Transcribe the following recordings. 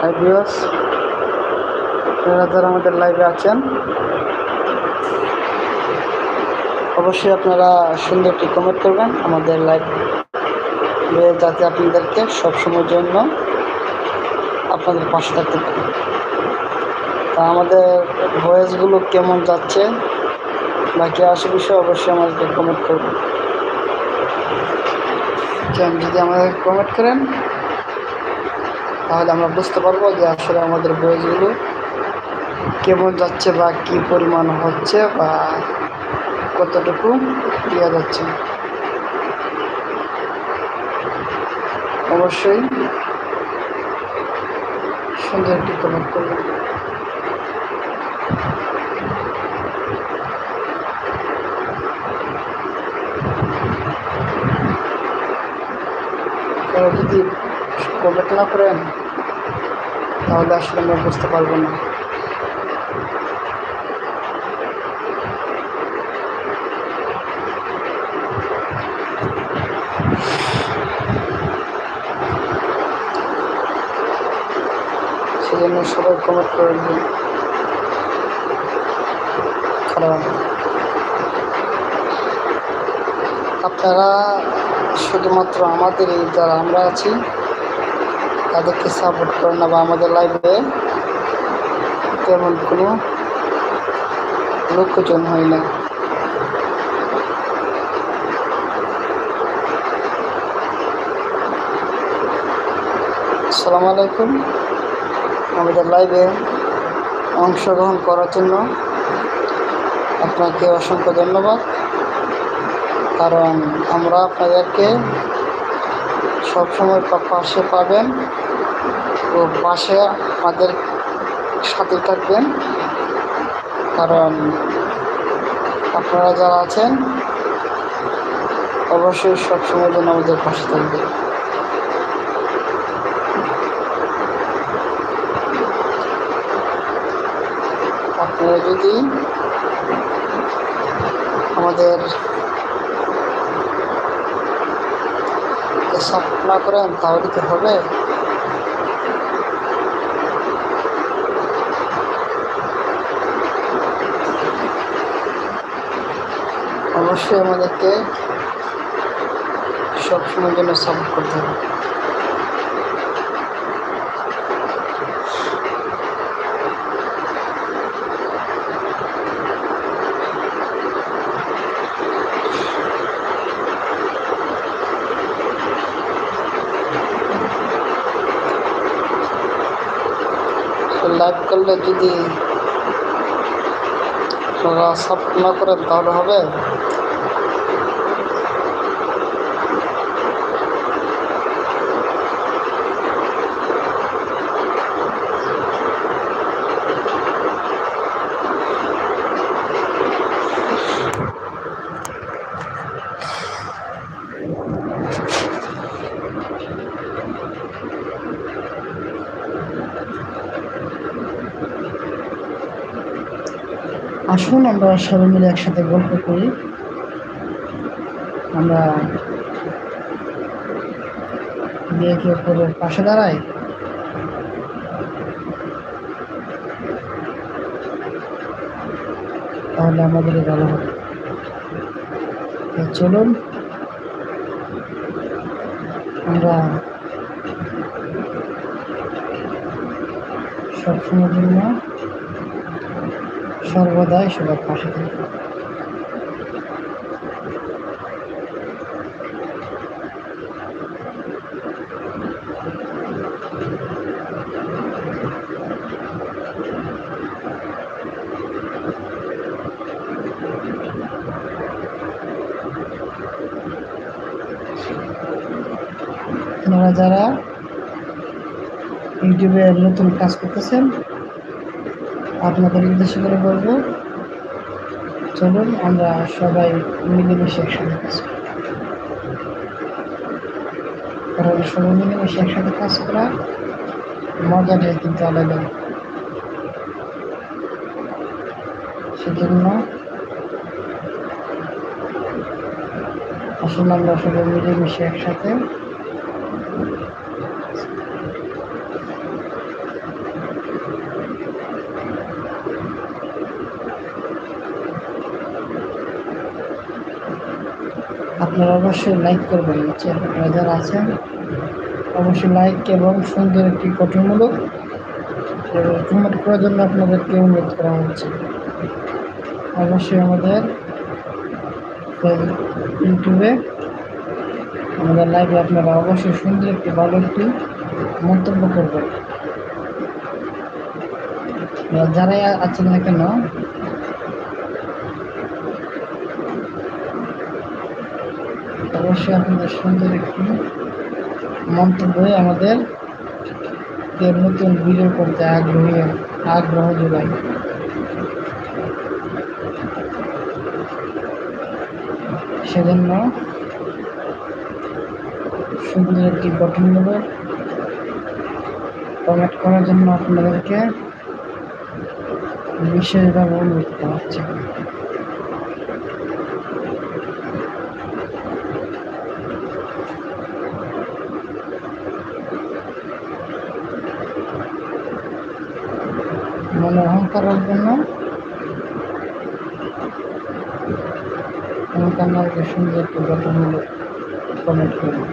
Hi viewers আপনারা যারা আমাদের লাইভে আছেন, অবশ্যই আপনারা সুন্দর একটি কমেন্ট করবেন আমাদের লাইভ যাতে আপনাদেরকে সবসময়ের জন্য আপনাদের পাশে থাকতে পারে। তা আমাদের ভয়েসগুলো কেমন যাচ্ছে, বাকি আসে বিষয়ে অবশ্যই আমাদেরকে কমেন্ট করবেন। যদি আমাদের কমেন্ট করেন তাহলে আমরা বুঝতে পারব যে আসলে আমাদের বইগুলো কেমন যাচ্ছে বা কি পরিমাণ হচ্ছে বা কতটুকু দেওয়া যাচ্ছে। অবশ্যই সুন্দর একটি কমেন্ট করবেন। যদি কমেন্ট না করেন তাহলে আসলে আমরা বুঝতে পারব না। সবাই কমেন্ট করে দিন। খারাপ আপনারা শুধুমাত্র আমাদের যারা আমরা আছি তাদেরকে সাপোর্ট করেন না বা আমাদের লাইফে তেমন কোনো লক্ষ্যজন হয় না। আসসালামু আলাইকুম। আমাদের লাইভে অংশগ্রহণ করার জন্য আপনাকে অসংখ্য ধন্যবাদ। কারণ আমরা আপনাদেরকে সবসময় পাশে পাবেন। ও পাশে আমাদের সাথে থাকবেন। কারণ আপনারা যারা আছেন, অবশ্যই সবসময় যেন আমাদের পাশে থাকবেন। আপনারা যদি আমাদের সাপোর্ট না করেন, তাহলে কি হবে? অবশ্যই আমাদেরকে সবসময়ের জন্য সাপোর্ট করতে হবে। লাইভ করলে যদি আপনারা সাপোর্ট না করেন তাহলে হবে? আসুন, আমরা সবাই মিলে একসাথে গল্প করি। আমরা একে অপরের পাশে দাঁড়াই। তাহলে আমাদের ভালো হবে চলুন। আমরা সবসময়ের জন্য সর্বদাই সবার পাশে আপনারা যারা ইউটিউবে নতুন কাজ করতেছেন আপনাদের উদ্দেশ্য করে বলব, চলুন আমরা সবাই মিলেমিশে একসাথে কাজ করি। কারণ সবাই মিলেমিশে একসাথে কাজ করা মজাটাই কিন্তু আলাদা। সেজন্য আসলে আমরা সবাই মিলেমিশে একসাথে আপনারা অবশ্যই লাইক করবেন আপনারা যারা আছেন অবশ্যই লাইক এবং সুন্দর একটি গঠনমূলক কমেন্ট করার জন্য আপনাদেরকে অনুরোধ করা হচ্ছে। অবশ্যই আমাদের ইউটিউবে, আমাদের লাইভে আপনারা অবশ্যই সুন্দর একটি ভালো একটি মন্তব্য করবেন। যারাই আছেন না কেন অবশ্যই আপনাদের সুন্দর একটি মন্তব্য আমাদের নতুন ভিডিও করতে আগ্রহী, আগ্রহ যোগায় সেজন্য সুন্দর একটি গঠনমূলক কমেন্ট করার জন্য আপনাদেরকে বিশেষভাবে অনুরোধ করা হচ্ছে। মনে অহংকার রাখবেন না। অহংকার না সুন্দর একটু গঠনমূলক কমেন্ট করুন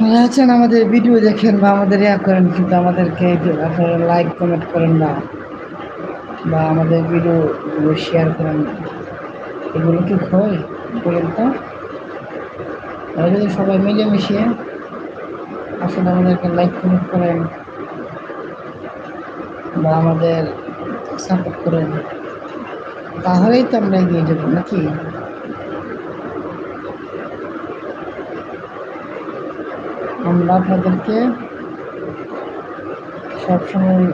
আপনারা আছেন আমাদের ভিডিও দেখেন বা আমাদের ইয়া করেন, কিন্তু আমাদেরকে আপনারা লাইক কমেন্ট করেন না বা আমাদের ভিডিওগুলো শেয়ার করেন না। এগুলো কি হয় বলেন তো? যদি সবাই মিলেমিশে আসলে আমাদেরকে লাইক কমেন্ট করেন বা আমাদের সাপোর্ট করেন, তাহলেই তো আমরা এগিয়ে যাব নাকি? আমরা আপনাদেরকে সবসময়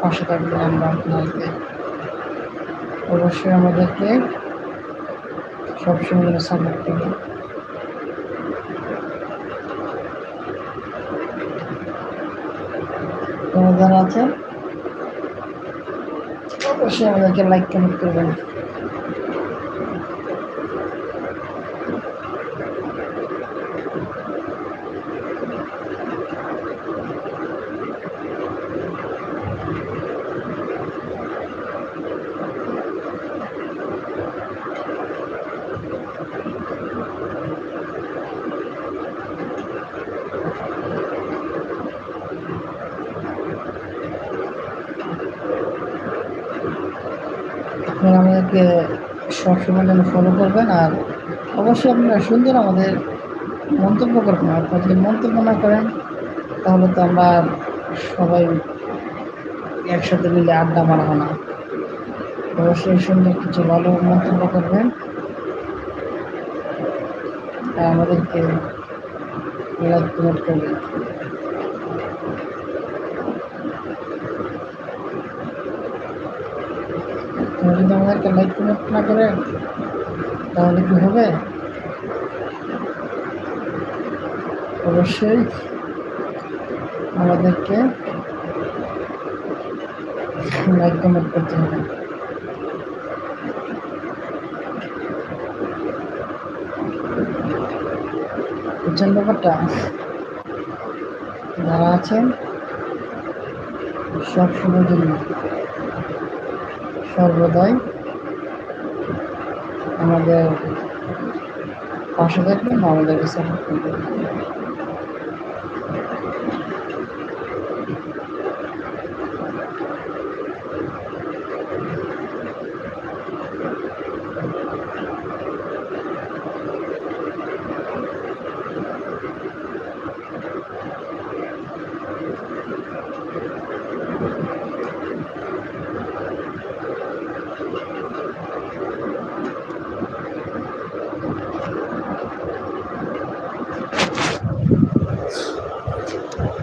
পাশে থাকবেন আমরা আপনাদেরকে। অবশ্যই আমাদেরকে সবসময় সাপোর্ট করবেন। যারা আছেন, অবশ্যই আমাদেরকে লাইক কমেন্ট করবেন। আপনারা আমাদেরকে সবসময় যেন ফলো করবেন আর অবশ্যই আপনারা সুন্দর আমাদের মন্তব্য করবেন। আপনারা যদি মন্তব্য না করেন, তাহলে তো আমরা সবাই একসাথে মিলে আড্ডা মারাবো না। অবশ্যই সুন্দর কিছু ভালো মন্তব্য করবেন। আমাদেরকে লাইক কমেন্ট করবেন। তোমরা যদি আমাদেরকে লাইক কমেন্ট না করে, তাহলে কি হবে? অবশ্যই আমাদেরকে লাইক কমেন্ট করতে হবে। বুঝছেন ব্যাপারটা? যারা আছেন, সব সময় জন্য সর্বদাই আমাদের পাশে থাকবেন আমাদেরকে সাপোর্ট করবেন।